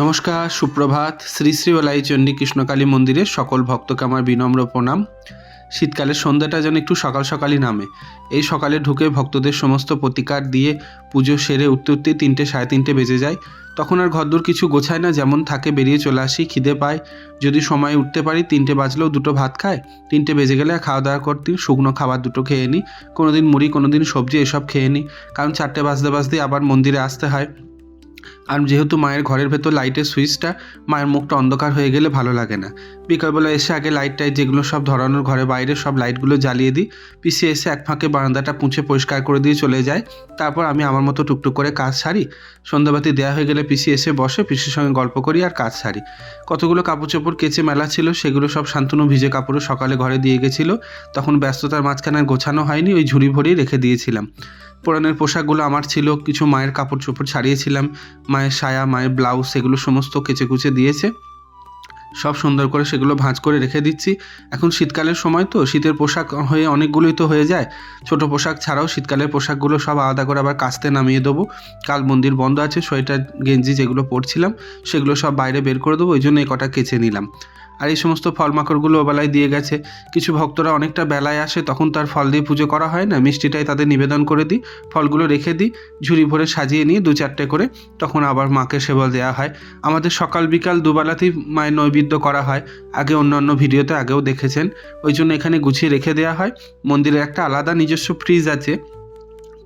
নমস্কার, সুপ্রভাত। শ্রী শ্রী ওলাই চণ্ডী কৃষ্ণকালী মন্দিরের সকল ভক্তকে আমার বিনম্র প্রণাম। শীতকালের সন্ধ্যাটা যেন একটু সকাল সকালই নামে। এই সকালে ঢুকে ভক্তদের সমস্ত প্রতিকার দিয়ে পুজো সেরে উঠতে উঠতে তিনটে সাড়ে তিনটে বেজে যায়। তখন আর ঘরদোর কিছু গোছায় না, যেমন থাকে বেরিয়ে চলে আসি, খিদে পায়। যদি সময় উঠতে পারি, তিনটে বাজলেও দুটো ভাত খায়। তিনটে বেজে গেলে খাওয়া দাওয়া করতে, শুকনো খাবার দুটো খেয়ে নিই কোনোদিন মুড়ি, কোনোদিন সবজি, এসব খেয়ে নিই কারণ চারটে বাজতে বাজতে আবার মন্দিরে আসতে হয়। আর যেহেতু মায়ের ঘরের ভেতর লাইটের সুইচটা, মায়ের মুখটা অন্ধকার হয়ে গেলে ভালো লাগে না। বিকালবেলা এসে আগে লাইট টাইট যেগুলো সব ধরানোর ঘরে বাইরে সব লাইটগুলো জ্বালিয়ে দিই। পিছিয়ে এসে এক ফাঁকে বারান্দাটা পুঁছে পরিষ্কার করে দিয়ে চলে যায়। তারপর আমি আমার মতো টুকটুক করে কাজ সারি। সন্ধ্যাবাতি দেওয়া হয়ে গেলে পিসি এসে বসে, পিসির সঙ্গে গল্প করি আর কাজ সারি। কতগুলো কাপড় চোপড় কেচে মেলা ছিল, সেগুলো সব শান্তনু ভিজে কাপড়ও সকালে ঘরে দিয়ে গেছিল। তখন ব্যস্ততার মাঝখানে গোছানো হয়নি, ওই ঝুড়ি ভরিয়ে রেখে দিয়েছিলাম। পুরানের পোশাকগুলো আমার ছিল, কিছু মায়ের কাপড় চোপড় ছাড়িয়েছিলাম, মায়ের সায়া, মায়ের ব্লাউজ, সেগুলো সমস্ত কেচে কুচে দিয়েছে। সব সুন্দর করে সেগুলো ভাঁজ করে রেখে দিচ্ছি। এখন শীতকালের সময় তো, শীতের পোশাক হয়ে অনেকগুলোই তো হয়ে যায়। ছোট পোশাক ছাড়াও শীতকালের পোশাকগুলো সব আলাদা করে আবার কাস্তে নামিয়ে দেবো। কাল মন্দির বন্ধ আছে, সোয়েটার, গেঞ্জি যেগুলো পরছিলাম, সেগুলো সব বাইরে বের করে দেবো, ওই জন্য এই কটা কেচে নিলাম। আর এই সমস্ত ফল মাকড়গুলো বেলায় দিয়ে গেছে। কিছু ভক্তরা অনেকটা বেলায় আসে, তখন তার ফল দিয়ে পুজো করা হয় না। মিষ্টিটাই তাদের নিবেদন করে দিই, ফলগুলো রেখে দিই, ঝুড়ি ভরে সাজিয়ে নিয়ে দু চারটে করে তখন আবার মাকে সেবল দেওয়া হয়। আমাদের সকাল বিকাল দুবেলাতেই মায়ের নৈবেদ্য করা হয়। আগে অন্য অন্য ভিডিওতে আগেও দেখেছেন। ওই জন্য এখানে গুছিয়ে রেখে দেওয়া হয়। মন্দিরে একটা আলাদা নিজস্ব ফ্রিজ আছে।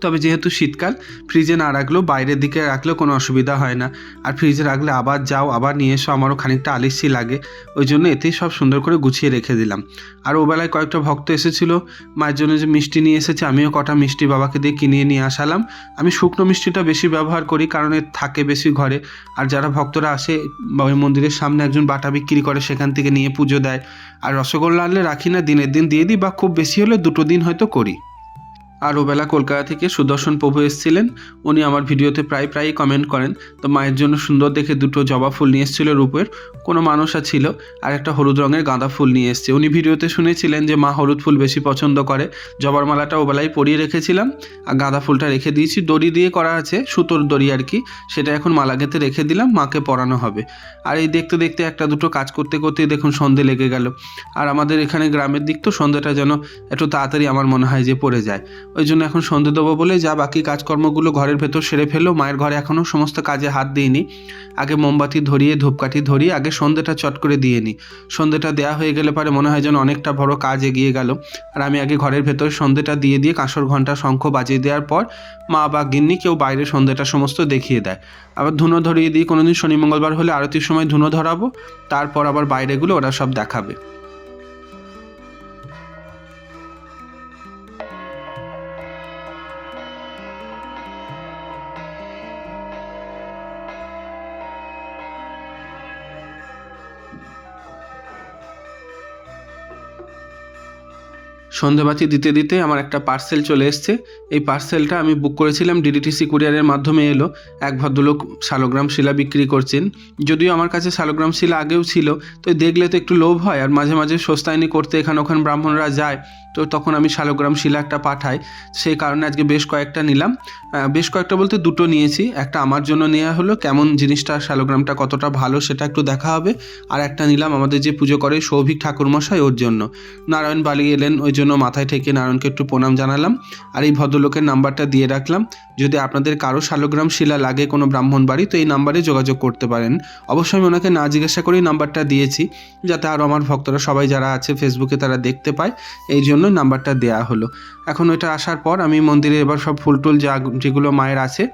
তবে যেহেতু শীতকাল ফ্রিজে না রাখলেও বাইরের দিকে রাখলেও কোনো অসুবিধা হয় না। আর ফ্রিজে রাখলে আবার যাও, আবার নিয়ে এসো, আমারও খানিকটা আলিসি লাগে। ওই জন্য এতেই সব সুন্দর করে গুছিয়ে রেখে দিলাম। আর ওবেলায় কয়েকটা ভক্ত এসেছিল, মায়ের জন্য যে মিষ্টি নিয়ে এসেছে, আমিও কটা মিষ্টি বাবাকে দিয়ে কিনিয়ে নিয়ে আসালাম। আমি শুকনো মিষ্টিটা বেশি ব্যবহার করি, কারণ এর থাকে বেশি ঘরে। আর যারা ভক্তরা আসে, ওই মন্দিরের সামনে একজন বাটা বিক্রি করে, সেখান থেকে নিয়ে পুজো দেয়। আর রসগোল্লা আনলে রাখি না, দিনের দিন দিয়ে দিই বা খুব বেশি হলে দুটো দিন হয়তো করি। আর ওবেলা কলকাতা থেকে সুদর্শন প্রভু এসেছিলেন। উনি আমার ভিডিওতে প্রায় প্রায়ই কমেন্ট করেন। তো মায়ের জন্য সুন্দর দেখে দুটো জবা ফুল নিয়ে এসেছিল রূপের। কোনো মানুষা ছিল। আর একটা হলুদ রঙের গাঁদা ফুল নিয়ে এসছে। উনি ভিডিওতে শুনেছিলেন যে মা হলুদ ফুল বেশি পছন্দ করে। জবার মালাটা ওবেলায় পরিয়ে রেখেছিলাম। আর গাঁদা ফুলটা রেখে দিয়েছি। দড়ি দিয়ে করা আছে, সুতোর দড়ি আর কি। সেটা এখন মালা গেঁথে রেখে দিলাম। মাকে পরানো হবে। আর এই দেখতে দেখতে একটা দুটো কাজ করতে করতে দেখুন সন্ধে লেগে গেল। আর আমাদের এখানে গ্রামের দিক তো সন্ধেটা যেন একটু তাড়াতাড়ি আমার মনে হয় যে পড়ে যায়। ওই জন্য এখন সন্ধে দেবো বলে যা বাকি কাজকর্মগুলো ঘরের ভেতর সেরে ফেলো। মায়ের ঘরে এখনও সমস্ত কাজে হাত দিইনি। আগে মোমবাতি ধরিয়ে, ধূপকাঠি ধরিয়ে, আগে সন্ধেটা চট করে দিয়ে নিই সন্ধেটা দেওয়া হয়ে গেলে পরে মনে হয় যেন অনেকটা বড় কাজ এগিয়ে গেল। আর আমি আগে ঘরের ভেতর সন্ধেটা দিয়ে দিয়ে কাঁসর ঘণ্টা শঙ্খ বাজিয়ে দেওয়ার পর মা বা গিন্নি কেউ বাইরে সন্ধেটা সমস্ত দেখিয়ে দেয়। আবার ধুনো ধরিয়ে দিই। কোনোদিন শনি মঙ্গলবার হলে আরতির সময় ধুনো ধরাবো। তারপর আবার বাইরেগুলো ওরা সব দেখাবে। সন্ধেবাতি দিতে দিতে আমার একটা পার্সেল চলে এসছে। এই পার্সেলটা আমি বুক করেছিলাম ডিডিটিসি কুরিয়ারের মাধ্যমে এলো। এক ভদ্রলোক শালগ্রাম শিলা বিক্রি করছেন। যদিও আমার কাছে শালগ্রাম শিলা আগেও ছিল, তো দেখলে তো একটু লোভ হয়। আর মাঝে মাঝে সস্তায়নি করতে এখানে ওখানে ব্রাহ্মণরা যায়। তো তখন আমি শালগ্রাম শিলা একটা পাঠাই। সেই কারণে আজকে বেশ কয়েকটা নিলাম। বেশ কয়েকটা বলতে দুটো নিয়েছি। একটা আমার জন্য নেওয়া হলো। কেমন জিনিসটা, শালগ্রামটা কতটা ভালো সেটা একটু দেখা হবে। আর একটা নিলাম আমাদের যে পুজো করে সৌভিক ঠাকুরমশাই ওর জন্য। নারায়ণ বালি এলেন, ওই জন্য মাথায় ঠেকে নারায়ণকে একটু প্রণাম জানালাম। আর এই ভদ্রলোকের নাম্বারটা দিয়ে রাখলাম। যদি আপনাদের কারও শালগ্রাম শিলা লাগে কোনো ব্রাহ্মণ বাড়ি, তো এই নাম্বারে যোগাযোগ করতে পারেন। অবশ্যই আমি ওনাকে না জিজ্ঞাসা করেই নাম্বারটা দিয়েছি, যাতে আরও আমার ভক্তরা সবাই যারা আছে ফেসবুকে তারা দেখতে পায়। এই জন্য নাম্বারটা দেওয়া হলো। এখন ওইটা আসার পর আমি মন্দিরে এবার সব ফুল টুল যা যেগুলো মায়ের আছে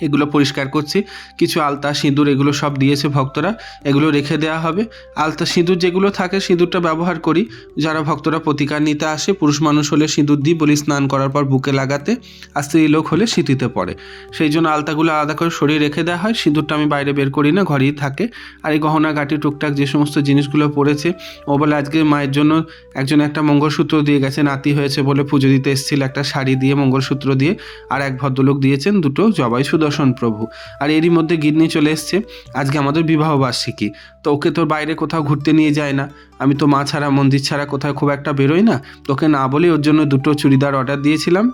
এগুলো পরিষ্কার করছি। কিছু আলতা, সিঁদুর এগুলো সব দিয়েছে ভক্তরা। এগুলো রেখে দেওয়া হবে। আলতা, সিঁদুর যেগুলো থাকে, সিঁদুরটা ব্যবহার করি। যারা ভক্তরা প্রতিকার নিতে আসে, পুরুষ মানুষ হলে সিঁদুর দিই, বলি স্নান করার পর বুকে লাগাতে। আর স্ত্রী লোক হলে সিঁথিতে পড়ে। সেই জন্য আলতাগুলো আলাদা করে সরিয়ে রেখে দেওয়া হয়। সিঁদুরটা আমি বাইরে বের করি না, ঘরেই থাকে। আর এই গহনা, গাটি, টুকটাক যে সমস্ত জিনিসগুলো পড়েছে ও বলে আজকে মায়ের জন্য একজন একটা মঙ্গলসূত্র দিয়ে গেছে, নাতি হয়েছে বলে পুজো দিতে এসেছিল, একটা শাড়ি দিয়ে, মঙ্গলসূত্র দিয়ে। আর এক ভদ্রলোক দিয়েছেন দুটো জবাই সুদর্শন প্রভু। আর এরই মধ্যে গিন্নি চলে এসছে। আজকে আমাদের বিবাহ বার্ষিকী। তো ওকে তোর বাইরে কোথাও ঘুরতে নিয়ে যায় না। আমি তো মা ছাড়া, মন্দির ছাড়া কোথাও খুব একটা বেরোই না। তোকে না বলেই ওর জন্য দুটো চুড়িদার অর্ডার দিয়েছিলাম।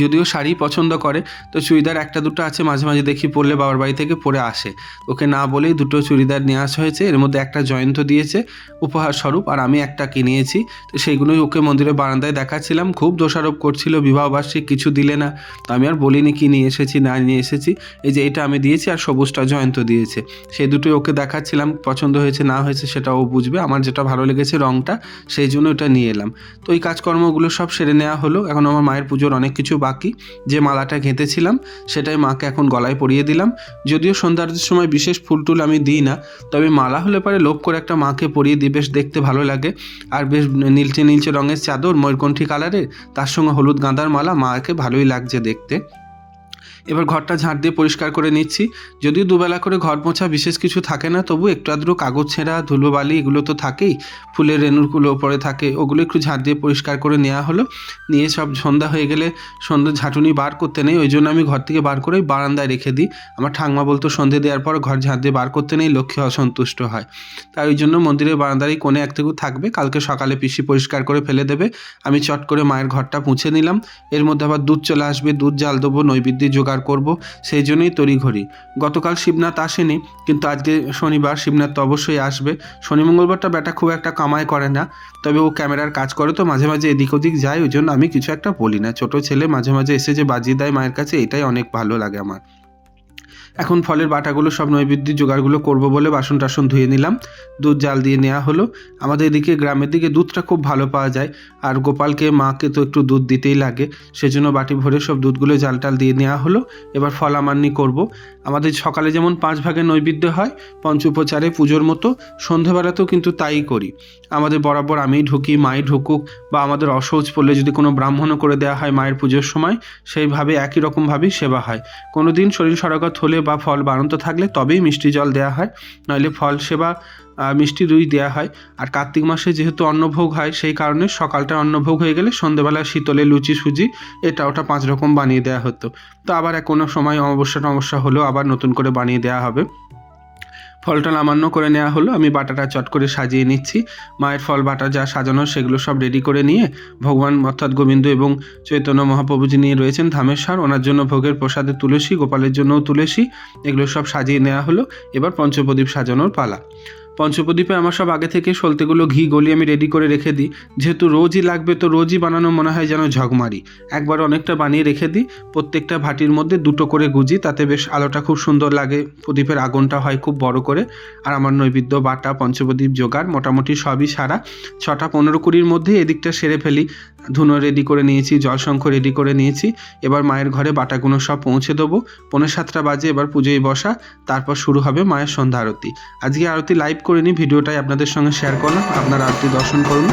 যদিও শাড়ি পছন্দ করে, তো চুড়িদার একটা দুটো আছে, মাঝে মাঝে দেখি পরলে বাবার বাড়ি থেকে পরে আসে। ওকে না বলেই দুটো চুড়িদার নিয়ে আসা হয়েছে, এর মধ্যে একটা জয়ন্ত দিয়েছে, উপহার স্বরূপ, আর আমি একটা কিনিয়েছি তো সেইগুলোই ওকে মন্দিরের বারান্দায় দেখাচ্ছিলাম, খুব দোষারোপ করছিল বিবাহবার্ষিক কিছু দিলে না। তো আমি আর বলিনি কি নিয়ে এসেছি, না নিয়ে এসেছি, এই যে এটা আমি দিয়েছি আর সবুজটা জয়ন্ত দিয়েছে। সেই দুটোই ওকে দেখাচ্ছিলাম, পছন্দ হয়েছে, না হয়েছে সেটা ও বুঝবে, আমার যেটা ভালো লেগেছে রঙটা সেই জন্য ওটা নিয়ে এলাম। তো এই কাজকর্মগুলো সব সেরে নেওয়া হলো, এখন আমার মায়ের পুজোর অনেক কিছু বাকি, যে মালাটা গেঁথেছিলাম সেটাই মাকে এখন গলায় পরিয়ে দিলাম। যদিও সন্ধ্যার সময় বিশেষ ফুল টুল আমি দিই না, তবে মালা হলে পরে লোভ করে একটা মাকে পরিয়ে দিই, বেশ দেখতে ভালো লাগে। আর বেশ নীলচে নীলচে রঙের চাদর, ময়ূরকণ্ঠী কালারের তার সঙ্গে হলুদ গাঁদার মালা মাকে ভালোই লাগছে দেখতে। এবার ঘরটা ঝাঁট দিয়ে পরিষ্কার করে নিচ্ছি। যদিও দুবেলা করে ঘর মোছা বিশেষ কিছু থাকে না, তবু একটু আধটু কাগজ ছেঁড়া, ধুলোবালি এগুলো তো থাকেই। ফুলের রেণুগুলো ওপরে থাকে, ওগুলো একটু ঝাঁট দিয়ে পরিষ্কার করে নেওয়া হলো। নিয়ে সব সন্ধ্যা হয়ে গেলে সন্ধ্যা ঝাঁটুনি বার করতে নেই, ওই জন্য আমি ঘর থেকে বার করে বারান্দায় রেখে দিই। আমার ঠাংমা বলতো সন্ধে দেওয়ার পর ঘর ঝাঁট দিয়ে বার করতে নেই, লক্ষ্মী অসন্তুষ্ট হয়। তাই ওই জন্য মন্দিরের বারান্দারই কোণে একটুকু থাকবে, কালকে সকালে পিসি পরিষ্কার করে ফেলে দেবে। আমি চট করে মায়ের ঘরটা পুঁছে নিলাম। এর মধ্যে আবার দুধ চলে আসবে, দুধ জাল দেবো, নৈবেদ্য জোগাড় করব, সেই জন্যই তড়িঘড়ি। গতকাল শিবনাথ আসেনি, কিন্তু আজকে শনিবার শিবনাথ তো অবশ্যই আসবে। শনি মঙ্গলবারটা ব্যাটা খুব একটা কামাই করে না, তবে ও ক্যামেরার কাজ করে তো মাঝে মাঝে এদিক ওদিক যায়, ওই জন্য আমি কিছু একটা বলি না। ছোট ছেলে মাঝে মাঝে এসে যে বাজিয়ে দেয় মায়ের কাছে, এটাই অনেক ভালো লাগে আমার। এখন ফলের বাটাগুলো সব নৈবেদ্য জোগাড়গুলো করব বলে বাসন টাসন ধুয়ে নিলাম। দুধ জাল দিয়ে নেওয়া হলো। আমাদের এদিকে গ্রামের দিকে দুধটা খুব ভালো পাওয়া যায়। আর গোপালকে, মাকে তো একটু দুধ দিতেই লাগে। সেজন্য বাটি ভরে সব দুধগুলো জাল টাল দিয়ে নেওয়া হলো। এবার ফলামান্নি করব। আমাদের সকালে যেমন পাঁচ ভাগে নৈবেদ্য হয়, পঞ্চোপচারে পুজোর মতো, সন্ধেবেলাতেও কিন্তু তাই করি। আমাদের বরাবর আমি ঢুকি, মাই ঢুকুক, বা আমাদের অসহজ পড়লে যদি কোনো ব্রাহ্মণও করে দেওয়া হয় মায়ের পুজোর সময়, সেইভাবে একই রকমভাবেই সেবা হয়। কোনো দিন শরীর সরাগত হলে বা ফল বাড়ন্ত থাকলে তবেই মিষ্টি জল দেওয়া হয়। নইলে ফল সেবা মিষ্টি রুই দেওয়া হয়। আর কার্তিক মাসে যেহেতু অন্নভোগ হয়, সেই কারণে সকালটা অন্নভোগ হয়ে গেলে সন্ধ্যেবেলা শীতলে লুচি সুজি, এটা ওটা পাঁচ রকম বানিয়ে দেওয়া হতো। তো আবার কোনো সময় অমাবস্যা টমস্যা হলেও আবার নতুন করে বানিয়ে দেওয়া হবে। ফলটা নামান্য করে নেওয়া হলো, আমি বাটাটা চট করে সাজিয়ে নিচ্ছি। মায়ের ফল, বাটা যা সাজানো, সেগুলো সব রেডি করে নিয়ে ভগবান অর্থাৎ গোবিন্দ এবং চৈতন্য মহাপ্রভুজি নিয়ে রয়েছেন ধামেশ্বর। ওনার জন্য ভোগের প্রসাদে তুলসী, গোপালের জন্যও তুলসী, এগুলো সব সাজিয়ে নেওয়া হলো। এবার পঞ্চপ্রদীপ সাজানোর পালা। পঞ্চপ্রদীপে আমার সব আগে থেকে সলতেগুলো ঘি গলি আমি রেডি করে রেখে দিই। যেহেতু রোজই লাগবে তো রোজই বানানো মনে হয় যেন ঝগমারি। একবার অনেকটা বানিয়ে রেখে দিই, প্রত্যেকটা ভাটির মধ্যে দুটো করে গুজি, তাতে বেশ আলোটা খুব সুন্দর লাগে। প্রদীপের আগুনটা হয় খুব বড় করে। আর আমার নৈবেদ্য, বাটা, পঞ্চপ্রদীপ, জোগাড় মোটামুটি সবই সারা। ছটা পনেরো কুড়ির মধ্যে এদিকটা সেরে ফেলি। ধুনো রেডি করে নিয়েছি জলশঙ্খ রেডি করে নিয়েছি। এবার মায়ের ঘরে বাটাগুলো সব পৌঁছে দেবো। পনেরো সাতটা বাজে এবার পুজোয় বসা, তারপর শুরু হবে মায়ের সন্ধ্যা আরতি। আজকে আরতি লাইভ করিনি, ভিডিওটাই আপনাদের সঙ্গে শেয়ার করলাম, আপনারা আরতি দর্শন করুন।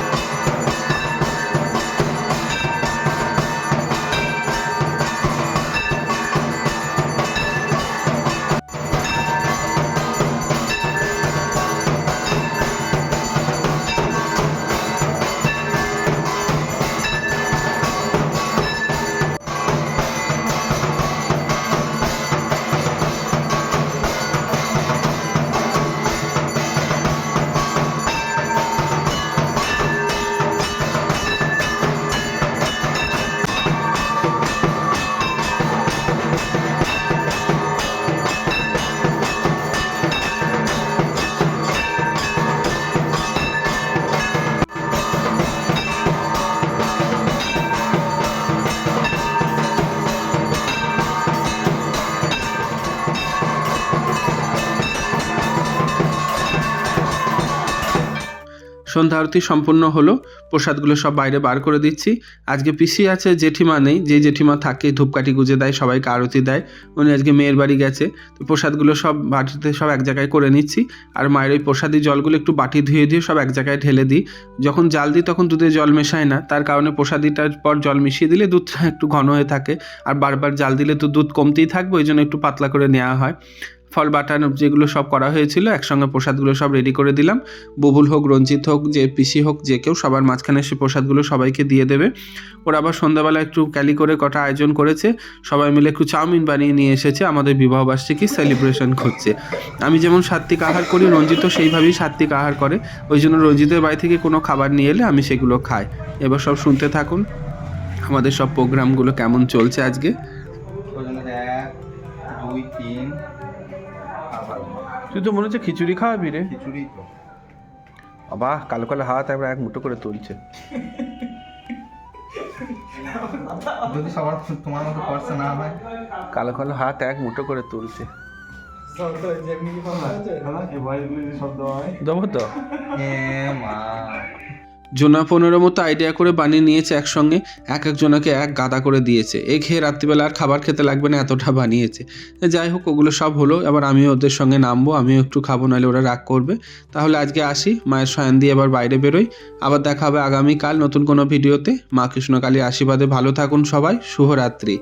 সন্ধ্যা আরতি সম্পূর্ণ হলো। প্রসাদগুলো সব বাইরে বার করে দিচ্ছি। আজকে পিসি আছে, জেঠিমা নেই। যে জেঠিমা থাকে, ধূপকাঠি গুজে দেয়, সবাইকে আরতি দেয়। উনি আজকে মেয়ের বাড়ি গেছে। তো প্রসাদগুলো সব বাটিতে সব এক জায়গায় করে নিচ্ছি। আর মায়ের ওই প্রসাদি জলগুলো একটু বাটি ধুয়ে দিয়ে সব এক জায়গায় ঢেলে দিই। যখন জাল দিই, তখন দুধে জল মেশায় না। তার কারণে প্রসাদিটার পর জল মিশিয়ে দিলে দুধটা একটু ঘন হয়ে থাকে। আর বারবার জাল দিলে তো দুধ কমতেই থাকবে, ওই জন্য একটু পাতলা করে নেওয়া হয়। ফল বাটানো যেগুলো সব করা হয়েছিল, একসঙ্গে প্রসাদগুলো সব রেডি করে দিলাম। বুবুল হোক, রঞ্জিত হোক, যে পিসি হোক, যে কেউ, সবার মাঝখানে সে প্রসাদগুলো সবাইকে দিয়ে দেবে। ওরা আবার সন্ধ্যাবেলা একটু ক্যালি করে কটা আয়োজন করেছে। সবাই মিলে একটু চাউমিন বানিয়ে নিয়ে এসেছে। আমাদের বিবাহবার্ষিকী সেলিব্রেশন করছে আমি যেমন সাত্বিক আহার করি রঞ্জিতও সেইভাবেই সাত্বিক আহার করে। ওই জন্য রঞ্জিতের বাড়ি থেকে কোনো খাবার নিয়ে এলে আমি সেগুলো খাই। এবার সব শুনতে থাকুন আমাদের সব প্রোগ্রামগুলো কেমন চলছে আজকে। এক, দুই, তিন। তুই তো মনে হচ্ছে খিচুড়ি খাওয়াবি রে। খিচুড়ি তো। বাহ কালো কালো হাত একবার এক মুঠো করে তুলছে। যদি সবার তোমার মতো খরচা না হয় কালো কালো হাত এক মুঠো করে তুলছে। দেবো তো। এ মা। জোনা পনেরো মতো আইডিয়া করে বানিয়ে নিয়েছে একসঙ্গে। এক একজনাকে এক গাদা করে দিয়েছে। এ খেয়ে রাত্রিবেলা আর খাবার খেতে লাগবে না, এতটা বানিয়েছে। যাই হোক, ওগুলো সব হলো। এবার আমিও ওদের সঙ্গে নামবো, আমিও একটু খাব, নাহলে ওরা রাগ করবে। তাহলে আজকে আসি, মায়ের শয়ন দিয়ে এবার বাইরে বেরোই। আবার দেখা হবে আগামীকাল নতুন কোনো ভিডিওতে। মা কৃষ্ণকালী আশীর্বাদে ভালো থাকুন সবাই, শুভরাত্রি।